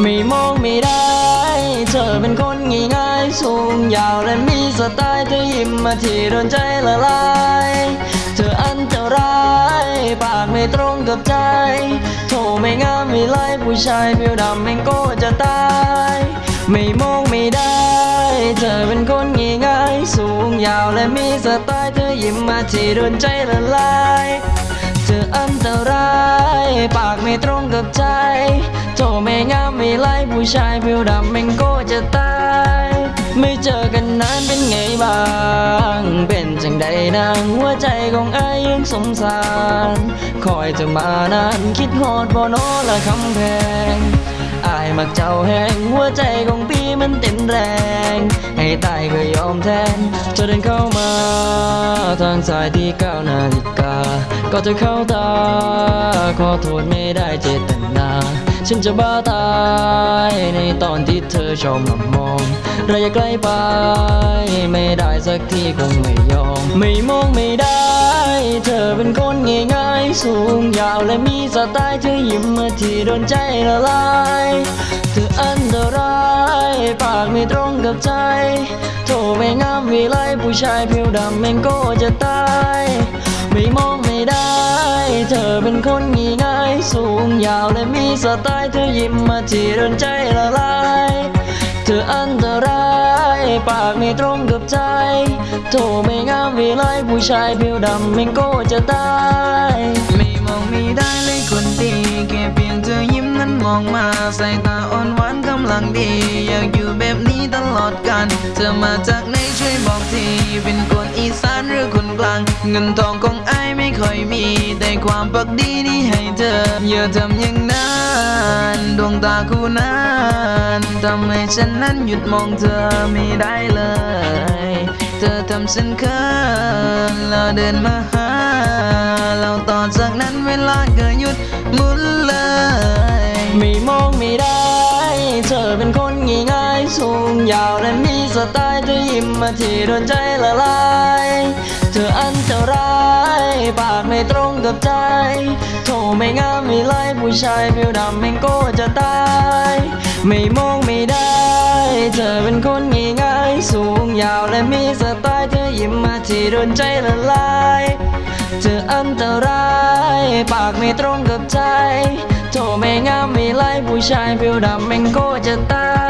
ไม่มองไม่ได้ เธอเป็นคนง่ายๆสูงยาวและมีสไตล์เธอยิ้มมาที่โดนใจละลาย เธออันตรายปากไม่ตรงกับใจ โทรไม่งามไม่ไล่ผู้ชายผิวดำแม่งก็จะตาย ไม่มองไม่ได้ เธอเป็นคนง่ายๆสูงยาวและมีสไตล์เธอยิ้มมาที่โดนใจละลาย เธออันตรายปากไม่ตรงกับใจ โทรไม่งามไม่ไล่ผู้ชายผิวดำแม่งก็จะตาย ไม่เจอกันนานเป็นไงบ้าง เป็นจังใดนางหัวใจของอายยังสงสาร คอยจะมานานคิดฮอดบ่โนละคำแพงอายมักเจ้าแหงหัวใจของพี่มันเต็มแรง ให้ตายก็ยอมแทนเธอเดินเข้ามา ทางสายที่ก้าวนาฬิกา ก็เธอเข้าตา ขอโทษไม่ได้เจตนา ฉันจะบ้าตายในตอนที่เธอชอบมามองระยะใกล้ไป ไม่ได้สักทีคงไม่ยอม ไม่มองไม่ได้ เธอเป็นคนง่ายๆ สูงยาวและมีสไตล์เธอยิ้มมาที่โดนใจละลาย เธออันตรายปากไม่ตรงกับใจ โทรไม่งามวิไลผู้ชายผิวดำแม่งก็จะตาย ไม่มอง ได้ เธอเป็นคนง่ายๆสูงยาวและมีสไตล์เธอยิ้มมาที่โดนใจละลาย เธออันตรายปากไม่ตรงกับใจ โทรไม่งามวิไลผู้ชายผิวดำม่งก็จะตาย ไม่มองไม่ได้เลยคนดีแค่เพียงเธอยิ้มนั้นมองมาสายตาอ่อนหวานกำลังดีอยากอยู่ เงินทองของไอ้ายไม่ค่อยมี แต่ความปักดีนี่ให้เธอ อย่าทำอย่างนั้นดวงตาคู่นั้นทำให้ฉันนั้นหยุดมองเธอไม่ได้เลย เธอทำฉันเขินแล้วเดินมาหาแล้วต่อจากนั้นเวลาก็หยุดหมุนเลย ไม่มองไม่ได้ เธอเป็นคนง่ายๆสูงยาวและมีสไตล์เธอยิ้มมาที่โดนใจละลาย เธออันตราย ปากไม่ตรงกับใจ โทรไม่งามไม่ไล่ผู้ชายผิวดำแม่งก็จะตาย ไม่มองไม่ได้ เธอเป็นคนง่ายๆสูงยาวและมีสไตล์เธอยิ้มมาที่โดนใจละลายเธออันตราย ปากไม่ตรงกับใจ โทรไม่งามไม่ไล่ผู้ชายผิวดำแม่งก็จะตาย